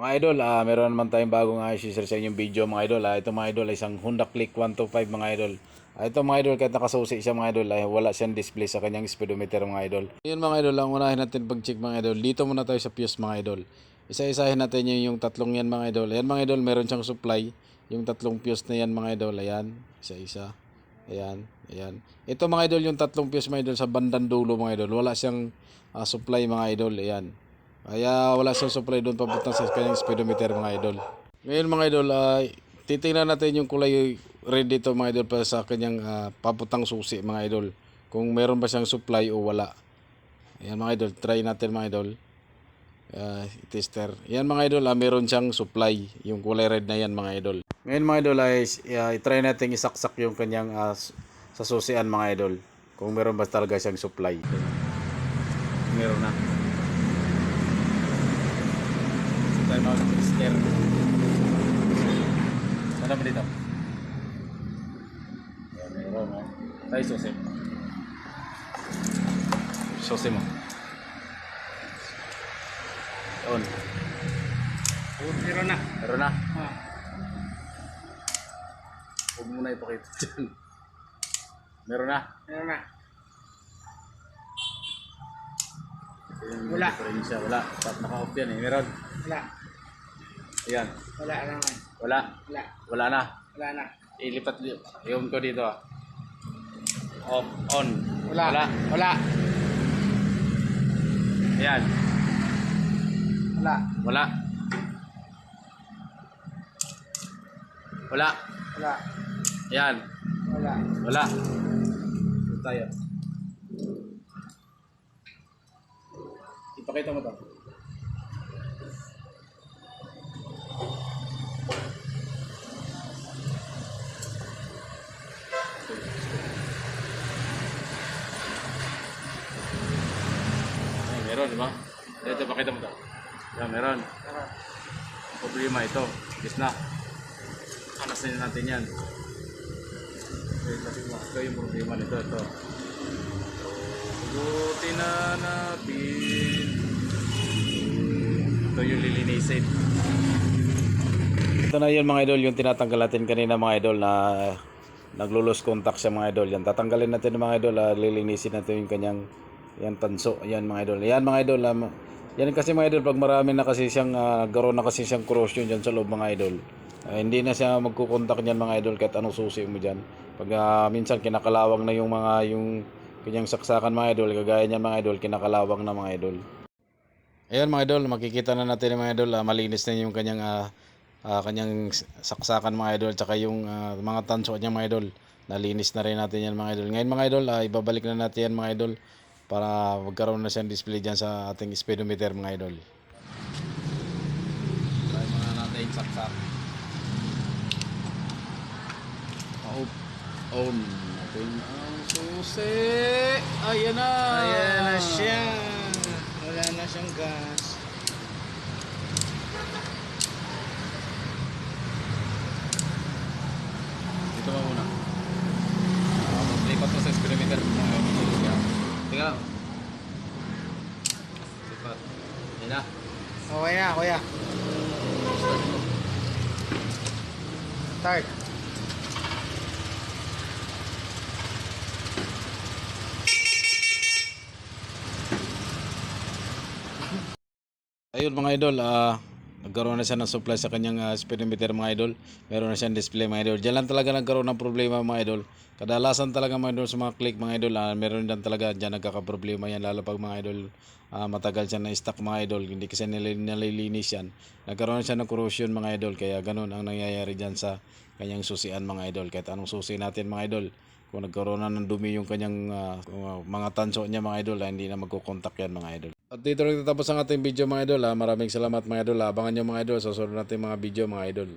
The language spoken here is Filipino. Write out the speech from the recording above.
Mga idol, ah meron naman tayong bagong ayos share sa inyong video mga idol. Ah, ito mga idol isang Honda Click 125 mga idol. Ah, ito mga idol kahit nakasusi siya mga idol ay wala siyang display sa kanyang speedometer mga idol. Yun mga idol, ang unahin natin pag-check mga idol. Dito muna tayo sa fuse mga idol. Isa-isahin natin yung, yung tatlong yan mga idol. Ayan mga idol, meron siyang supply. Yung tatlong fuse na yan mga idol. Ayan, isa-isa. Ayan, ayan. Ito mga idol, yung tatlong fuse mga idol sa bandang dulo mga idol. Wala siyang ah, supply mga idol. Ayan. Kaya wala siyang supply doon papunta sa kanyang speedometer mga idol. Ngayon mga idol, ay titingnan natin yung kulay red dito mga idol para sa kanyang ah, papuntang susi mga idol. Kung meron ba siyang supply o wala. Ayan mga idol, try natin mga idol. Ah, tester. Yan mga idol, ah, meron siyang supply. Yung kulay red na yan mga idol. Ngayon mga idol ay uh, try natin isaksak yung kanyang ah, s- sa susian mga idol. Kung meron ba talaga siyang supply. Meron na. So tayo mag-tester. Ano ba dito? Meron no? Tayo susi. Susi mo. Oh, meron na. Meron na. Ah. Huwag mo na ipakita dyan. Meron na. Meron na. Wala. Wala. Stop naka-off yan eh. Meron. Wala. Ayan. Wala naman. Wala. Wala. Wala na. Wala na. Ilipat yung ko dito ah. Off. On. Wala. Wala. Wala. Ayan. Wala. Wala. Wala. Wala. Ayan. Wala. Wala. Ito tayo. Ipakita mo to. Di ba? Ito, pakita mo to. Yan, meron. Problema ito. Yes na. Anasin natin yan. Ito yung problema nito. Ito. Buti na natin. Ito yung lilinisin. Ito na yun mga idol, yung tinatanggal natin kanina mga idol na naglulos contact siya mga idol. Yan, tatanggalin natin mga idol, ah, lilinisin natin yung kanyang yan tanso. Yan mga idol. Yan mga idol, ma- yan kasi mga idol, pag marami na kasi siyang, uh, garo na kasi siyang corrosion dyan sa loob mga idol. ah, hindi na siya magkukontak niyan mga idol kahit anong susi mo dyan. Pag ah, minsan kinakalawang na yung mga yung kanyang saksakan mga idol, kagaya niyan mga idol, kinakalawang na mga idol. Ayan mga idol, makikita na natin mga idol, ah, malinis na yung kanyang ah, ah, kanyang saksakan mga idol, tsaka yung ah, mga tanso niya mga idol. Nalinis na rin natin yan mga idol. Ngayon mga idol, ah, ibabalik na natin yan mga idol para magkaroon na siyang display dyan sa ating speedometer mga idol. Try muna natin yung saksak. Off, on natin ang susi. Ayan na. Ayan na siya. Wala na siyang gas. Dito ka muna. Uh, Lipat mo sa speedometer. Tingnan lang. Lipat. Yan na. Okay na, kuya. Start mo. Start. Ayun mga idol, ah nagkaroon na siya ng supply sa kanyang ah, speedometer mga idol. Meron na siyang display mga idol. Diyan lang talaga nagkaroon ng problema mga idol. Kadalasan talaga mga idol sa mga click mga idol, ah, meron din talaga diyan nagkakaproblema yan lalo pag mga idol ah, matagal siya na stock mga idol, hindi kasi nalilinis yan. Nagkaroon na siya ng corrosion mga idol, kaya ganun ang nangyayari diyan sa kanyang susian mga idol. Kahit anong susi natin mga idol, kung nagkaroon na ng dumi yung kanyang ah, mga tanso niya mga idol, ah, hindi na magkukontak yan mga idol. At dito rin tatapos ang ating video mga idol. Ha. Maraming salamat mga idol. Abangan nyo mga idol sa susunod nating mga video mga idol.